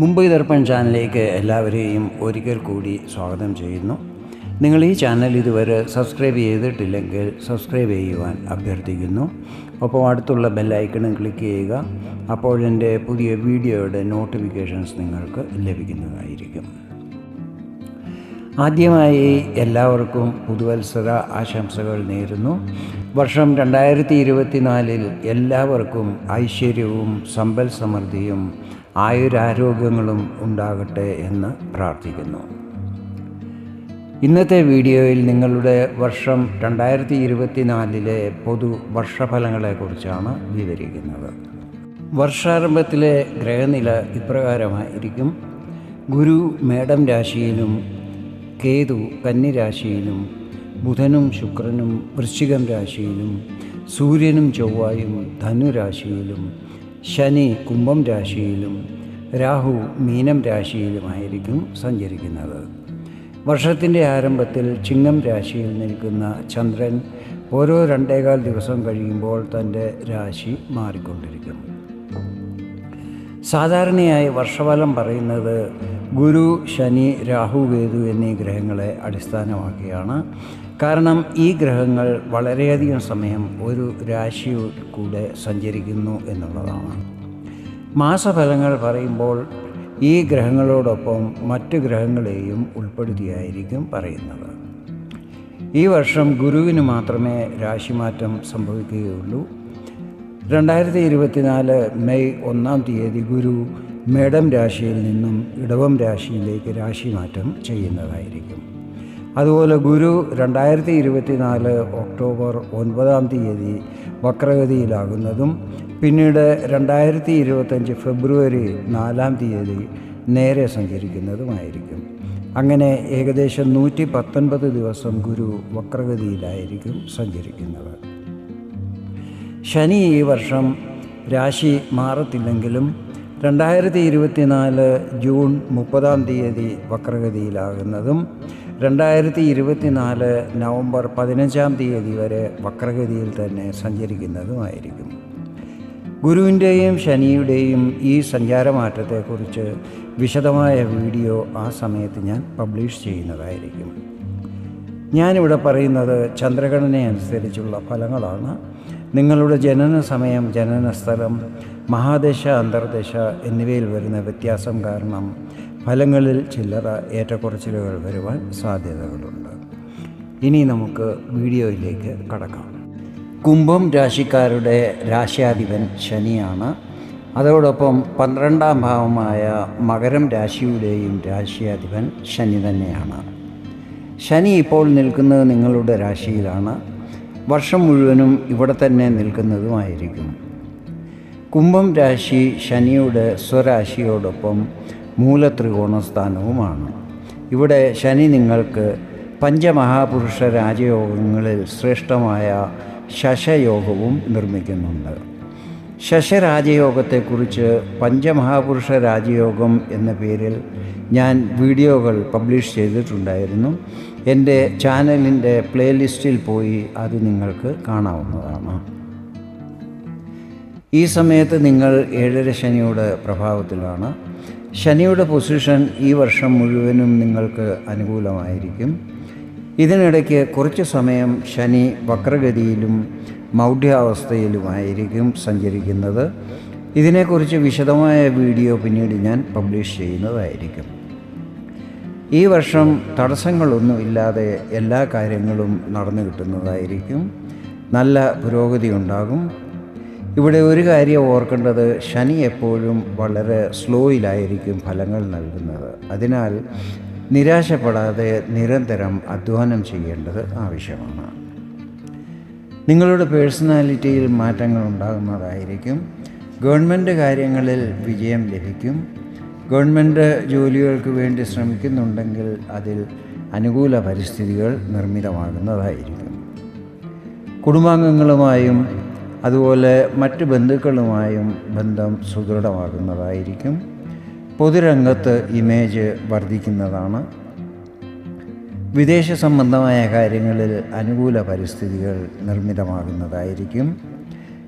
മുംബൈ ദർപ്പൺ ചാനലിലേക്ക് എല്ലാവരെയും ഒരിക്കൽ കൂടി സ്വാഗതം ചെയ്യുന്നു. നിങ്ങൾ ഈ ചാനൽ ഇതുവരെ സബ്സ്ക്രൈബ് ചെയ്തിട്ടില്ലെങ്കിൽ സബ്സ്ക്രൈബ് ചെയ്യുവാൻ അഭ്യർത്ഥിക്കുന്നു. ഒപ്പം അടുത്തുള്ള ബെല്ലൈക്കണും ക്ലിക്ക് ചെയ്യുക. അപ്പോൾ എന്റെ പുതിയ വീഡിയോയുടെ നോട്ടിഫിക്കേഷൻസ് നിങ്ങൾക്ക് ലഭിക്കുന്നതായിരിക്കും. ആദ്യമായി എല്ലാവർക്കും പുതുവത്സര ആശംസകൾ നേരുന്നു. വർഷം രണ്ടായിരത്തി ഇരുപത്തിനാലിൽ എല്ലാവർക്കും ഐശ്വര്യവും സമ്പൽ സമൃദ്ധിയും ആയുരാരോഗ്യങ്ങളും ഉണ്ടാകട്ടെ എന്ന് പ്രാർത്ഥിക്കുന്നു. ഇന്നത്തെ വീഡിയോയിൽ നിങ്ങളുടെ വർഷം രണ്ടായിരത്തി ഇരുപത്തിനാലിലെ പൊതു വർഷഫലങ്ങളെക്കുറിച്ചാണ് വിവരിക്കുന്നത്. വർഷാരംഭത്തിലെ ഗ്രഹനില ഇപ്രകാരമായിരിക്കും. ഗുരു മേടം രാശിയിലും കേതു കന്നിരാശിയിലും ബുധനും ശുക്രനും വൃശ്ചികം രാശിയിലും സൂര്യനും ചൊവ്വായും ധനുരാശിയിലും ശനി കുംഭം രാശിയിലും രാഹു മീനം രാശിയിലുമായിരിക്കും സഞ്ചരിക്കുന്നത്. വർഷത്തിന്റെ ആരംഭത്തിൽ ചിങ്ങം രാശിയിൽ നിൽക്കുന്ന ചന്ദ്രൻ ഓരോ രണ്ടേകാൽ ദിവസം കഴിയുമ്പോൾ തന്റെ രാശി മാറിക്കൊണ്ടിരിക്കും. സാധാരണയായി വർഷഫലം പറയുന്നത് ഗുരു ശനി രാഹു കേതു എന്നീ ഗ്രഹങ്ങളെ അടിസ്ഥാനമാക്കിയാണ്. കാരണം ഈ ഗ്രഹങ്ങൾ വളരെയധികം സമയം ഒരു രാശിയിൽ കൂടെ സഞ്ചരിക്കുന്നു എന്നുള്ളതാണ്. മാസഫലങ്ങൾ പറയുമ്പോൾ ഈ ഗ്രഹങ്ങളോടൊപ്പം മറ്റ് ഗ്രഹങ്ങളെയും ഉൾപ്പെടുത്തിയായിരിക്കും പറയുന്നത്. ഈ വർഷം ഗുരുവിന് മാത്രമേ രാശിമാറ്റം സംഭവിക്കുകയുള്ളൂ. രണ്ടായിരത്തി ഇരുപത്തിനാല് മെയ് ഒന്നാം തീയതി ഗുരു മേടം രാശിയിൽ നിന്നും ഇടവം രാശിയിലേക്ക് രാശിമാറ്റം ചെയ്യുന്നതായിരിക്കും. അതുപോലെ ഗുരു രണ്ടായിരത്തി ഇരുപത്തിനാല് ഒക്ടോബർ ഒൻപതാം തീയതി വക്രഗതിയിലാകുന്നതും പിന്നീട് രണ്ടായിരത്തി ഇരുപത്തഞ്ച് ഫെബ്രുവരി നാലാം തീയതി നേരെ സഞ്ചരിക്കുന്നതുമായിരിക്കും. അങ്ങനെ ഏകദേശം നൂറ്റി പത്തൊൻപത് ദിവസം ഗുരു വക്രഗതിയിലായിരിക്കും സഞ്ചരിക്കുന്നത്. ശനി ഈ വർഷം രാശി മാറത്തില്ലെങ്കിലും രണ്ടായിരത്തി ഇരുപത്തിനാല് ജൂൺ മുപ്പതാം തീയതി വക്രഗതിയിലാകുന്നതും രണ്ടായിരത്തി ഇരുപത്തിനാല് നവംബർ പതിനഞ്ചാം തീയതി വരെ വക്രഗതിയിൽ തന്നെ സഞ്ചരിക്കുന്നതുമായിരിക്കും. ഗുരുവിന്റെയും ശനിയുടെയും ഈ സഞ്ചാരമാറ്റത്തെക്കുറിച്ച് വിശദമായ വീഡിയോ ആ സമയത്ത് ഞാൻ പബ്ലിഷ് ചെയ്യുന്നതായിരിക്കും. ഞാനിവിടെ പറയുന്നത് ചന്ദ്രഗണനയനുസരിച്ചുള്ള ഫലങ്ങളാണ്. നിങ്ങളുടെ ജനന സമയം ജനന സ്ഥലം മഹാദശ അന്തർദശ എന്നിവയിൽ വരുന്ന വ്യത്യാസം കാരണം ഫലങ്ങളിൽ ചില്ലറ ഏറ്റക്കുറച്ചിലുകൾ വരുവാൻ സാധ്യതകളുണ്ട്. ഇനി നമുക്ക് വീഡിയോയിലേക്ക് കടക്കാം. കുംഭം രാശിക്കാരുടെ രാശ്യാധിപൻ ശനിയാണ്. അതോടൊപ്പം പന്ത്രണ്ടാം ഭാവമായ മകരം രാശിയുടെയും രാശ്യാധിപൻ ശനി തന്നെയാണ്. ശനി ഇപ്പോൾ നിൽക്കുന്നത് നിങ്ങളുടെ രാശിയിലാണ്. വർഷം മുഴുവനും ഇവിടെ തന്നെ നിൽക്കുന്നതുമായിരിക്കും. കുംഭം രാശി ശനിയുടെ സ്വരാശിയോടൊപ്പം മൂലത്രികോണ സ്ഥാനവുമാണ് ഇവിടെ ശനി നിങ്ങൾക്ക് പഞ്ചമഹാപുരുഷ രാജയോഗങ്ങളിൽ ശ്രേഷ്ഠമായ ശശയോഗവും നിർമ്മിക്കുന്നുണ്ട്. ശശരാജയോഗത്തെക്കുറിച്ച് പഞ്ചമഹാപുരുഷ രാജയോഗം എന്ന പേരിൽ ഞാൻ വീഡിയോകൾ പബ്ലിഷ് ചെയ്തിട്ടുണ്ടായിരുന്നു. എന്റെ ചാനലിന്റെ പ്ലേലിസ്റ്റിൽ പോയി അത് നിങ്ങൾക്ക് കാണാവുന്നതാണ്. ഈ സമയത്ത് നിങ്ങൾ ഏഴര ശനിയുടെ പ്രഭാവത്തിലാണ്. ശനിയുടെ പൊസിഷൻ ഈ വർഷം മുഴുവനും നിങ്ങൾക്ക് അനുകൂലമായിരിക്കും. ഇതിനിടയ്ക്ക് കുറച്ച് സമയം ശനി വക്രഗതിയിലും മൗഢ്യാവസ്ഥയിലുമായിരിക്കും സഞ്ചരിക്കുന്നത്. ഇതിനെക്കുറിച്ച് വിശദമായ വീഡിയോ പിന്നീട് ഞാൻ പബ്ലിഷ് ചെയ്യുന്നതായിരിക്കും. ഈ വർഷം തടസ്സങ്ങളൊന്നുമില്ലാതെ എല്ലാ കാര്യങ്ങളും നടന്നു കിട്ടുന്നതായിരിക്കും. നല്ല പുരോഗതി ഉണ്ടാകും. ഇവിടെ ഒരു കാര്യം ഓർക്കേണ്ടത് ശനി എപ്പോഴും വളരെ സ്ലോയിലായിരിക്കും ഫലങ്ങൾ നൽകുന്നത്. അതിനാൽ നിരാശപ്പെടാതെ നിരന്തരം അധ്വാനം ചെയ്യേണ്ടത് ആവശ്യമാണ്. നിങ്ങളുടെ പേഴ്സണാലിറ്റിയിൽ മാറ്റങ്ങൾ ഉണ്ടാകുന്നതായിരിക്കും. ഗവൺമെന്റ് കാര്യങ്ങളിൽ വിജയം ലഭിക്കും. ഗവൺമെന്റ് ജോലികൾക്ക് വേണ്ടി ശ്രമിക്കുന്നുണ്ടെങ്കിൽ അതിൽ അനുകൂല പരിസ്ഥിതികൾ നിർമ്മിതമാകുന്നതായിരിക്കും. കുടുംബാംഗങ്ങളുമായും അതുപോലെ മറ്റ് ബന്ധുക്കളുമായും ബന്ധം സുദൃഢമാകുന്നതായിരിക്കും. പൊതുരംഗത്ത് ഇമേജ് വർദ്ധിക്കുന്നതാണ്. വിദേശ സംബന്ധമായ കാര്യങ്ങളിൽ അനുകൂല പരിസ്ഥിതികൾ നിർമ്മിതമാകുന്നതായിരിക്കും.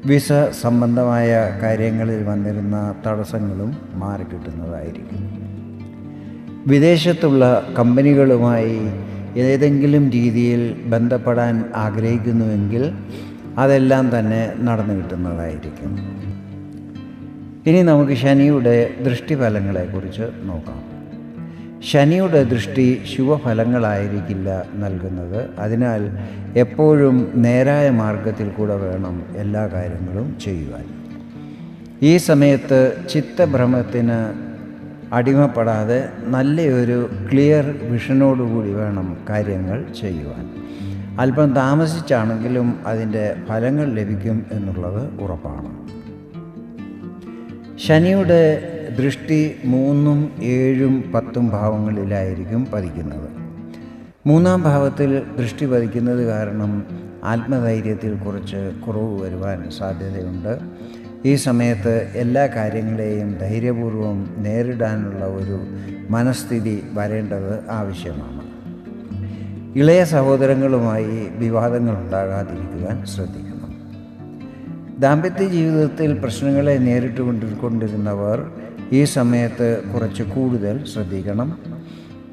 വിസ സംബന്ധമായ കാര്യങ്ങളിൽ വന്നിരുന്ന തടസ്സങ്ങളും മാറിക്കിട്ടുന്നതായിരിക്കും വിദേശത്തുള്ള കമ്പനികളുമായി ഏതെങ്കിലും രീതിയിൽ ബന്ധപ്പെടാൻ ആഗ്രഹിക്കുന്നുവെങ്കിൽ അതെല്ലാം തന്നെ നടന്നു കിട്ടുന്നതായിരിക്കും. ഇനി നമുക്ക് ശനിയുടെ ദൃഷ്ടിഫലങ്ങളെക്കുറിച്ച് നോക്കാം. ശനിയുടെ ദൃഷ്ടി ശുഭഫലങ്ങളായിരിക്കില്ല നൽകുന്നത്. അതിനാൽ എപ്പോഴും നേരായ മാർഗത്തിൽ കൂടെ വേണം എല്ലാ കാര്യങ്ങളും ചെയ്യുവാൻ. ഈ സമയത്ത് ചിത്തഭ്രമത്തിന് അടിമപ്പെടാതെ നല്ലൊരു ക്ലിയർ വിഷനോടുകൂടി വേണം കാര്യങ്ങൾ ചെയ്യുവാൻ. അല്പം താമസിച്ചാണെങ്കിലും അതിന്റെ ഫലങ്ങൾ ലഭിക്കും എന്നുള്ളത് ഉറപ്പാണ്. ശനിയുടെ ദൃഷ്ടി മൂന്നും ഏഴും പത്തും ഭാവങ്ങളിലായിരിക്കും പതിക്കുന്നത്. മൂന്നാം ഭാവത്തിൽ ദൃഷ്ടി പതിക്കുന്നത് കാരണം ആത്മധൈര്യത്തിൽ കുറച്ച് കുറവ് വരുവാൻ സാധ്യതയുണ്ട്. ഈ സമയത്ത് എല്ലാ കാര്യങ്ങളെയും ധൈര്യപൂർവം നേരിടാനുള്ള ഒരു മനസ്ഥിതി വരേണ്ടത് ആവശ്യമാണ്. ഇളയ സഹോദരങ്ങളുമായി വിവാദങ്ങൾ ഉണ്ടാകാതിരിക്കുവാൻ ശ്രദ്ധിക്കണം. ദാമ്പത്യ ജീവിതത്തിൽ പ്രശ്നങ്ങളെ നേരിട്ട് കൊണ്ടിരിക്കൊണ്ടിരുന്നവർ ഈ സമയത്ത് കുറച്ച് കൂടുതൽ ശ്രദ്ധിക്കണം.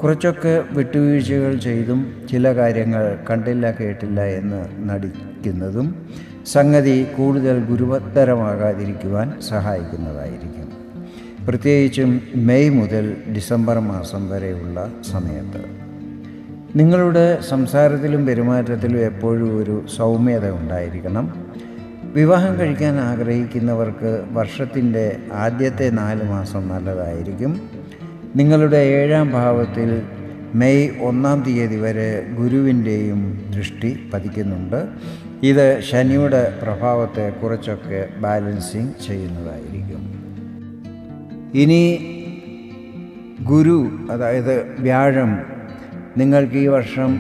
കുറച്ചൊക്കെ വിട്ടുവീഴ്ചകൾ ചെയ്തും ചില കാര്യങ്ങൾ കണ്ടില്ല കേട്ടില്ല എന്ന് നടിക്കുന്നതും സംഗതി കൂടുതൽ ഗുരുവത്തരമാകാതിരിക്കുവാൻ സഹായിക്കുന്നതായിരിക്കും. പ്രത്യേകിച്ചും മെയ് മുതൽ ഡിസംബർ മാസം വരെയുള്ള സമയത്ത്. നിങ്ങളുടെ സംസാരത്തിലും പെരുമാറ്റത്തിലും എപ്പോഴും ഒരു സൗമ്യത ഉണ്ടായിരിക്കണം. വിവാഹം കഴിക്കാൻ ആഗ്രഹിക്കുന്നവർക്ക് വർഷത്തിന്റെ ആദ്യത്തെ നാല് മാസം നല്ലതായിരിക്കും. നിങ്ങളുടെ ഏഴാം ഭാവത്തിൽ മെയ് ഒന്നാം തീയതി വരെ ഗുരുവിന്റെയും ദൃഷ്ടി പതിക്കുന്നുണ്ട്. ഇത് ശനിയുടെ പ്രഭാവത്തെ കുറച്ചൊക്കെ ബാലൻസിങ് ചെയ്യുന്നതായിരിക്കും. ഇനി ഗുരു അതായത് വ്യാഴം നിങ്ങൾക്ക് ഈ വർഷം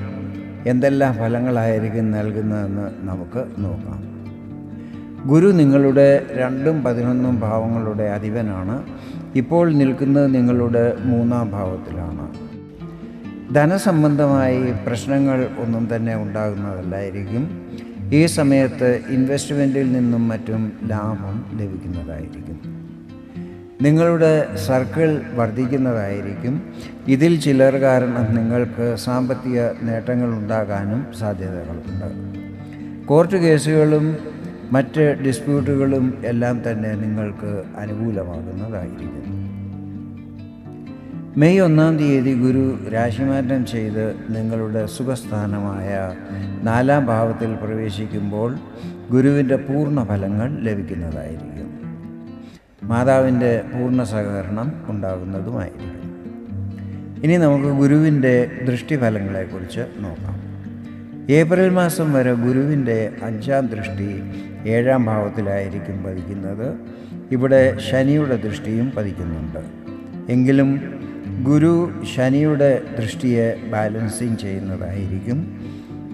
എന്തെല്ലാം ഫലങ്ങളായിരിക്കും നൽകുന്നതെന്ന് നമുക്ക് നോക്കാം. ഗുരു നിങ്ങളുടെ രണ്ടും പതിനൊന്നും ഭാവങ്ങളുടെ അധിപനാണ്. ഇപ്പോൾ നിൽക്കുന്നത് നിങ്ങളുടെ മൂന്നാം ഭാവത്തിലാണ്. ധനസംബന്ധമായി പ്രശ്നങ്ങൾ ഒന്നും തന്നെ ഉണ്ടാകുന്നതല്ലായിരിക്കും. ഈ സമയത്ത് ഇൻവെസ്റ്റ്മെന്റിൽ നിന്നും മറ്റും ലാഭം ലഭിക്കുന്നതായിരിക്കും. നിങ്ങളുടെ സർക്കിൾ വർദ്ധിക്കുന്നതായിരിക്കും. ഇതിൽ ചിലർ കാരണം നിങ്ങൾക്ക് സാമ്പത്തിക നേട്ടങ്ങൾ ഉണ്ടാകാനും സാധ്യതകളുണ്ട്. കോർട്ട് കേസുകളും മറ്റ് ഡിസ്പ്യൂട്ടുകളും എല്ലാം തന്നെ നിങ്ങൾക്ക് അനുകൂലമാകുന്നതായിരിക്കും. മെയ് ഒന്നാം തീയതി ഗുരു രാശിമാറ്റം ചെയ്ത് നിങ്ങളുടെ സുഖസ്ഥാനമായ നാലാം ഭാവത്തിൽ പ്രവേശിക്കുമ്പോൾ ഗുരുവിന്റെ പൂർണ ഫലങ്ങൾ ലഭിക്കുന്നതായിരിക്കും. മാതാവിന്റെ പൂർണ സഹകരണം ഉണ്ടാകുന്നതുമായിരിക്കും. ഇനി നമുക്ക് ഗുരുവിന്റെ ദൃഷ്ടിഫലങ്ങളെക്കുറിച്ച് നോക്കാം. ഏപ്രിൽ മാസം വരെ ഗുരുവിന്റെ അഞ്ചാം ദൃഷ്ടി ഏഴാം ഭാവത്തിലായിരിക്കും പതിക്കുന്നത്. ഇവിടെ ശനിയുടെ ദൃഷ്ടിയും പതിക്കുന്നുണ്ട്. എങ്കിലും ഗുരു ശനിയുടെ ദൃഷ്ടിയെ ബാലൻസിങ് ചെയ്യുന്നതായിരിക്കും.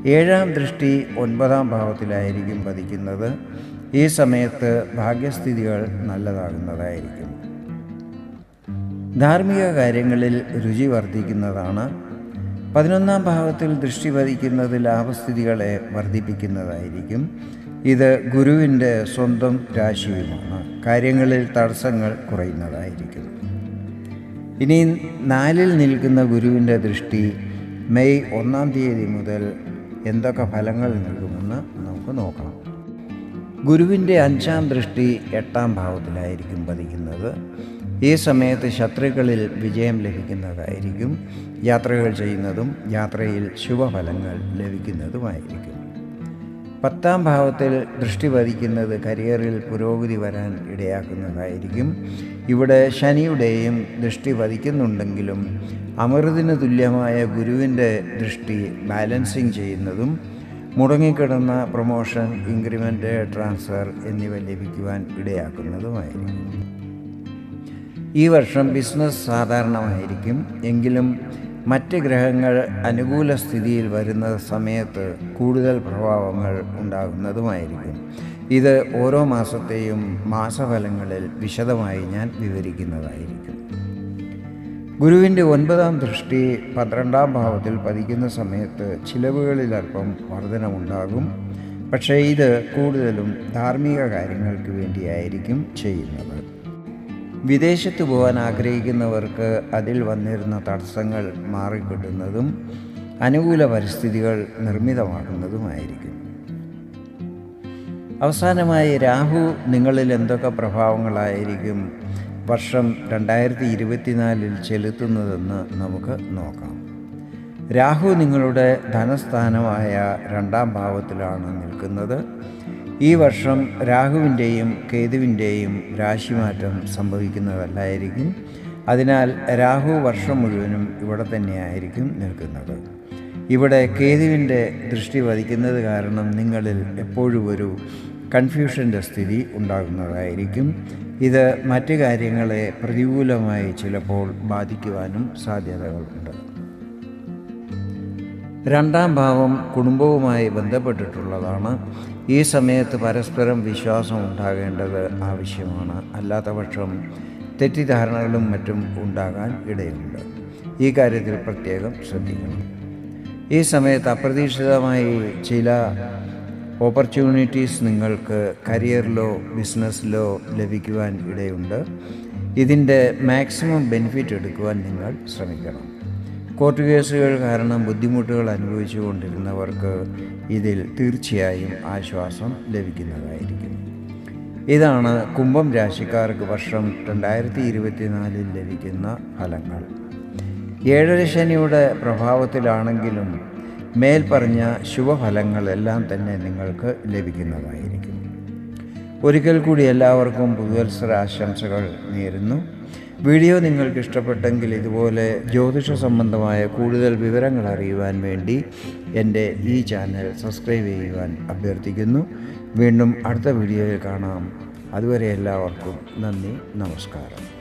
ഏഴാം ദൃഷ്ടി ഒൻപതാം ഭാവത്തിലായിരിക്കും പതിക്കുന്നത്. ഈ സമയത്ത് ഭാഗ്യസ്ഥിതികൾ നല്ലതാകുന്നതായിരിക്കും. ധാർമ്മിക കാര്യങ്ങളിൽ രുചി വർദ്ധിക്കുന്നതാണ്. പതിനൊന്നാം ഭാവത്തിൽ ദൃഷ്ടി പതിക്കുന്നത് ലാഭസ്ഥിതികളെ വർദ്ധിപ്പിക്കുന്നതായിരിക്കും. ഇത് ഗുരുവിന്റെ സ്വന്തം രാശിയുമാണ്. കാര്യങ്ങളിൽ തടസ്സങ്ങൾ കുറയുന്നതായിരിക്കും. ഇനി നാലിൽ നിൽക്കുന്ന ഗുരുവിന്റെ ദൃഷ്ടി മെയ് ഒന്നാം തീയതി മുതൽ എന്തൊക്കെ ഫലങ്ങൾ നൽകുമെന്ന് നമുക്ക് നോക്കാം. ഗുരുവിന്റെ അഞ്ചാം ദൃഷ്ടി എട്ടാം ഭാവത്തിലായിരിക്കും പതിക്കുന്നത്. ഈ സമയത്ത് ശത്രുക്കളിൽ വിജയം ലഭിക്കുന്നതായിരിക്കും. യാത്രകൾ ചെയ്യുന്നതും യാത്രയിൽ ശുഭഫലങ്ങൾ ലഭിക്കുന്നതുമായിരിക്കും. പത്താം ഭാവത്തിൽ ദൃഷ്ടി പതിക്കുന്നത് കരിയറിൽ പുരോഗതി വരാൻ ഇടയാക്കുന്നതായിരിക്കും. ഇവിടെ ശനിയുടെയും ദൃഷ്ടി പതിക്കുന്നുണ്ടെങ്കിലും അമൃതിന് തുല്യമായ ഗുരുവിന്റെ ദൃഷ്ടി ബാലൻസിങ് ചെയ്യുന്നതും മുടങ്ങിക്കിടന്ന പ്രൊമോഷൻ ഇൻക്രിമെന്റ് ട്രാൻസ്ഫർ എന്നിവ ലഭിക്കുവാൻ ഇടയാക്കുന്നതുമായിരിക്കും. ഈ വർഷം ബിസിനസ് സാധാരണമായിരിക്കും. എങ്കിലും മറ്റ് ഗ്രഹങ്ങൾ അനുകൂല സ്ഥിതിയിൽ വരുന്ന സമയത്ത് കൂടുതൽ പ്രഭാവങ്ങൾ ഉണ്ടാകുന്നതുമായിരിക്കും. ഇത് ഓരോ മാസത്തെയും മാസഫലങ്ങളിൽ വിശദമായി ഞാൻ വിവരിക്കുന്നതായിരിക്കും. ഗുരുവിന്റെ ഒൻപതാം ദൃഷ്ടി പന്ത്രണ്ടാം ഭാവത്തിൽ പതിക്കുന്ന സമയത്ത് ചിലവുകളിൽ അല്പം വർധനമുണ്ടാകും. പക്ഷേ ഇത് കൂടുതലും ധാർമ്മിക കാര്യങ്ങൾക്ക് വേണ്ടിയായിരിക്കും ചെയ്യുന്നത്. വിദേശത്ത് പോകാൻ ആഗ്രഹിക്കുന്നവർക്ക് അതിൽ വന്നിരുന്ന തടസ്സങ്ങൾ മാറിക്കിട്ടുന്നതും അനുകൂല പരിസ്ഥിതികൾ നിർമ്മിതമാകുന്നതുമായിരിക്കും അവസാനമായി രാഹു നിങ്ങളിൽ എന്തൊക്കെ പ്രഭാവങ്ങളായിരിക്കും വർഷം രണ്ടായിരത്തി ഇരുപത്തിനാലിൽ ചെലുത്തുന്നതെന്ന് നമുക്ക് നോക്കാം. രാഹു നിങ്ങളുടെ ധനസ്ഥാനമായ രണ്ടാം ഭാവത്തിലാണ് നിൽക്കുന്നത്. ഈ വർഷം രാഹുവിന്റെയും കേതുവിന്റെയും രാശിമാറ്റം സംഭവിക്കുന്നതല്ലായിരിക്കും. അതിനാൽ രാഹു വർഷം മുഴുവനും ഇവിടെ തന്നെയായിരിക്കും നിൽക്കുന്നത്. ഇവിടെ കേതുവിന്റെ ദൃഷ്ടി വധിക്കുന്നത് കാരണം നിങ്ങളിൽ എപ്പോഴും ഒരു കൺഫ്യൂഷന്റെ സ്ഥിതി ഉണ്ടാകുന്നതായിരിക്കും. ഇത് മറ്റു കാര്യങ്ങളെ പ്രതികൂലമായി ചിലപ്പോൾ ബാധിക്കുവാനും സാധ്യതകളുണ്ട്. രണ്ടാം ഭാവം കുടുംബവുമായി ബന്ധപ്പെട്ടിട്ടുള്ളതാണ്. ഈ സമയത്ത് പരസ്പരം വിശ്വാസം ഉണ്ടാകേണ്ടത് ആവശ്യമാണ്. അല്ലാത്തപക്ഷം തെറ്റിദ്ധാരണകളും മറ്റും ഉണ്ടാകാൻ ഇടയുണ്ട്. ഈ കാര്യത്തിൽ പ്രത്യേകം ശ്രദ്ധിക്കണം. ഈ സമയത്ത് അപ്രതീക്ഷിതമായി ചില ഓപ്പർച്യൂണിറ്റീസ് നിങ്ങൾക്ക് കരിയറിലോ ബിസിനസ്സിലോ ലഭിക്കുവാൻ ഇടയുണ്ട്. ഇതിന്റെ മാക്സിമം ബെനിഫിറ്റ് എടുക്കുവാൻ നിങ്ങൾ ശ്രമിക്കണം. കോർട്ട് കേസുകൾ കാരണം ബുദ്ധിമുട്ടുകൾ അനുഭവിച്ചു കൊണ്ടിരുന്നവർക്ക് ഇതിൽ തീർച്ചയായും ആശ്വാസം ലഭിക്കുന്നതായിരിക്കും. ഇതാണ് കുംഭം രാശിക്കാർക്ക് വർഷം രണ്ടായിരത്തി ഇരുപത്തിനാലിൽ ലഭിക്കുന്ന ഫലങ്ങൾ. ഏഴര ശനിയുടെ പ്രഭാവത്തിലാണെങ്കിലും മേൽപ്പറഞ്ഞ ശുഭഫലങ്ങളെല്ലാം തന്നെ നിങ്ങൾക്ക് ലഭിക്കുന്നതായിരിക്കും. ഒരിക്കൽ കൂടി എല്ലാവർക്കും പുതുവത്സര ആശംസകൾ നേരുന്നു. വീഡിയോ നിങ്ങൾക്ക് ഇഷ്ടപ്പെട്ടെങ്കിൽ ഇതുപോലെ ജ്യോതിഷ സംബന്ധമായ കൂടുതൽ വിവരങ്ങൾ അറിയുവാൻ വേണ്ടി എന്റെ ഈ ചാനൽ സബ്സ്ക്രൈബ് ചെയ്യുവാൻ അഭ്യർത്ഥിക്കുന്നു. വീണ്ടും അടുത്ത വീഡിയോയിൽ കാണാം. അതുവരെ എല്ലാവർക്കും നന്ദി നമസ്കാരം.